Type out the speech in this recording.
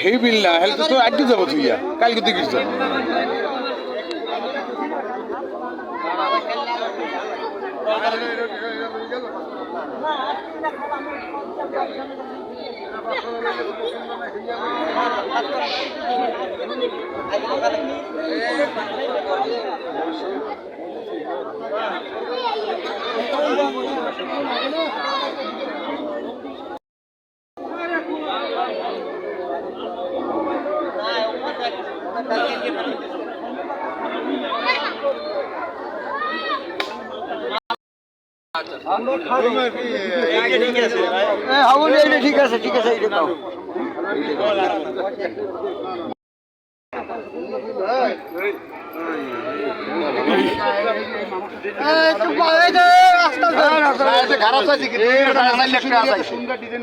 হেই বিল না হেলে তো আড্ডি যাব তুই কালকে দেখিস তো ঠিক আছে ঠিক আছে খারাপ আছে সুন্দর ডিজাইন